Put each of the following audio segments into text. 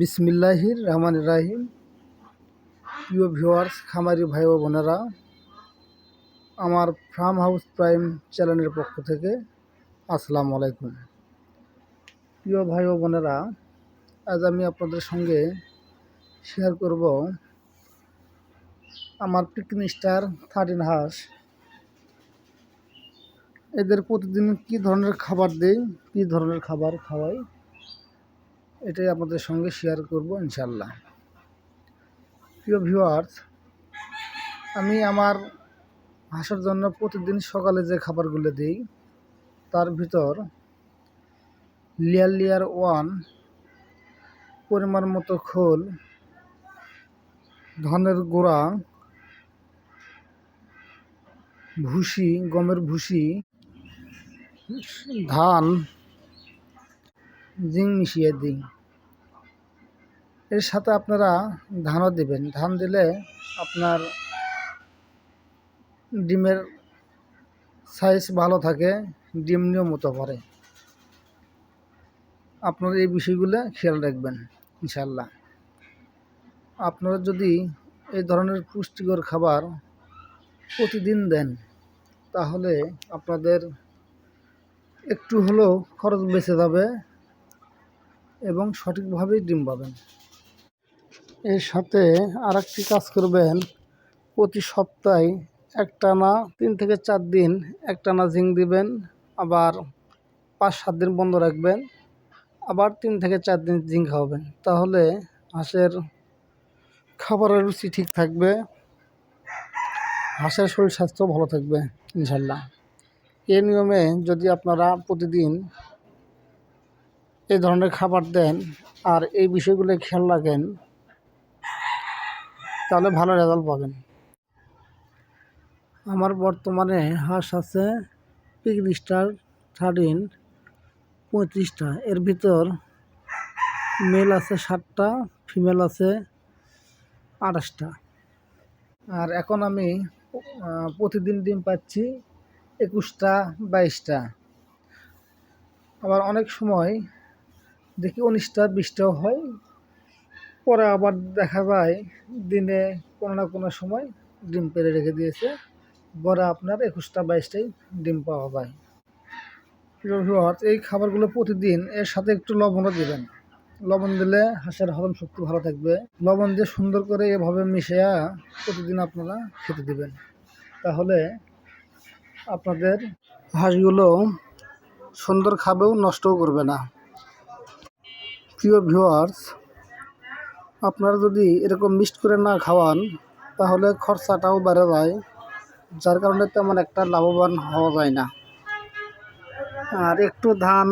বিসমিল্লাহির রহমান রাহিম। প্রিয় ভিউয়ার্স, খামারি ভাই ও বোনেরা, আমার ফার্ম হাউস প্রাইম চ্যানেলের পক্ষ থেকে আসসালামু আলাইকুম। প্রিয় ভাই ও বোনেরা, আজ আমি আপনাদের সঙ্গে শেয়ার করব আমার পিকনি স্টার থার্টিন হাঁস। এদের প্রতিদিন কি ধরনের খাবার দেই, কি ধরনের খাবার খাওয়াই এটাই আপনাদের সঙ্গে শেয়ার করব ইনশাল্লাহ প্রিয় ভিউয়ার্স আমি আমার হাঁসের জন্য প্রতিদিন সকালে যে খাবারগুলো দিই, তার ভিতর লেয়ার লেয়ার ওয়ান, পরিমাণ মতো খোল, ধানের গোড়া, ভুসি, গমের ভুসি, ধান, জিং মিশিয়ে দিই। এর সাথে আপনারা ধানও দিবেন। ধান দিলে আপনার ডিমের সাইজ ভালো থাকে, ডিম নিয়মিত পারে আপনারা এই বিষয়গুলো খেয়াল রাখবেন ইনশাল্লাহ আপনারা যদি এই ধরনের পুষ্টিকর খাবার প্রতিদিন দেন, তাহলে আপনাদের একটু হলেও খরচ বেঁচে যাবে এবং সঠিকভাবেই ডিম পাবেন। এর সাথে আর একটি কাজ করবেন। প্রতি সপ্তাহে একটানা, তিন থেকে চার দিন একটানা জিঙ্ক দিবেন, আবার পাঁচ সাত দিন বন্ধ রাখবেন, আবার তিন থেকে চার দিন জিঙ্ক খাওয়াবেন। তাহলে হাঁসের খাবারের রুচি ঠিক থাকবে, হাঁসের শরীর স্বাস্থ্য ভালো থাকবে ইনশাল্লাহ এই নিয়মে যদি আপনারা প্রতিদিন এই ধরনের খাবার দেন আর এই বিষয়গুলো খেয়াল রাখেন তাহলে ভালো রেজাল্ট পাবেন। আমার বর্তমানে হাঁস আছে স্টার থার্টিন পঁয়ত্রিশটা। এর ভিতর মেল আছে ষাটটা ফিমেল আছে আঠাশটা। আর এখন আমি প্রতিদিন ডিম পাচ্ছি একুশটা, বাইশটা। আবার অনেক সময় দেখি উনিশটা, বিশটাও হয়। পরে আবার দেখা যায় দিনে কোনো না কোনো সময় ডিম পেরে রেখে দিয়েছে। পরে আপনার একুশটা, বাইশটাই ডিম পাওয়া যায়। এই খাবারগুলো প্রতিদিন এর সাথে একটু লবণও দিবেন। লবণ দিলে হাঁসের হজম শক্তি ভালো থাকবে। লবণ দিয়ে সুন্দর করে এভাবে মিশিয়ে প্রতিদিন আপনারা খেতে দিবেন। তাহলে আপনাদের হাঁসগুলো সুন্দর খাবেও নষ্টও করবে না। প্রিয় ভিউয়ার্স আপনারা যদি এরকম মিক্সড করে না খাওয়ান, তাহলে খরচাটাও বেড়ে যায়। যার কারণে তেমন একটা লাভবান হওয়া যায় না। আর একটু ধান,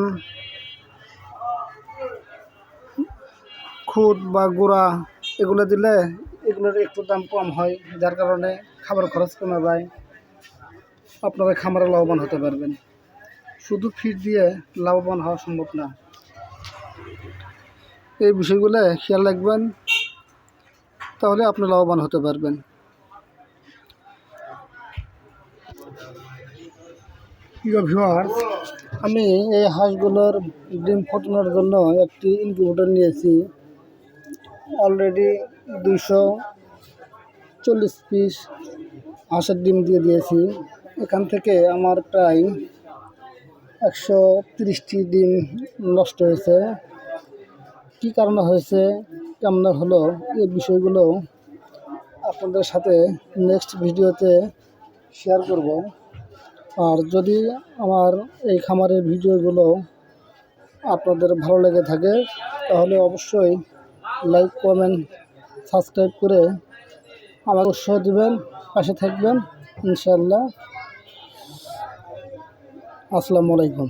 খুদ বা গুঁড়া এগুলো দিলে এগুলোর একটু দাম কম হয়, যার কারণে খাবার খরচ কমে যায়। আপনারা খামারে লাভবান হতে পারবেন। শুধু ফিড দিয়ে লাভবান হওয়া সম্ভব না। এই বিষয়গুলো খেয়াল রাখবেন তাহলে আপনি লাভবান হতে পারবেন। প্রিয় আমি এই হাঁসগুলোর ডিম ফোটানোর জন্য একটি ইনকিউবেটর নিয়েছি। অলরেডি দুশো চল্লিশ পিস হাঁসের ডিম দিয়ে দিয়েছি। এখান থেকে আমার প্রায় একশো তিরিশটি ডিম নষ্ট হয়েছে। কী কারণে হয়েছে কেমন হলো, এই বিষয়গুলো আপনাদের সাথে নেক্সট ভিডিওতে শেয়ার করব। আর যদি আমার এই খামারের ভিডিওগুলো আপনাদের ভালো লেগে থাকে, তাহলে অবশ্যই লাইক কমেন্ট সাবস্ক্রাইব করে আমার উৎসাহ দেবেন, পাশে থাকবেন। ইনশাল্লাহ আসসালামু আলাইকুম।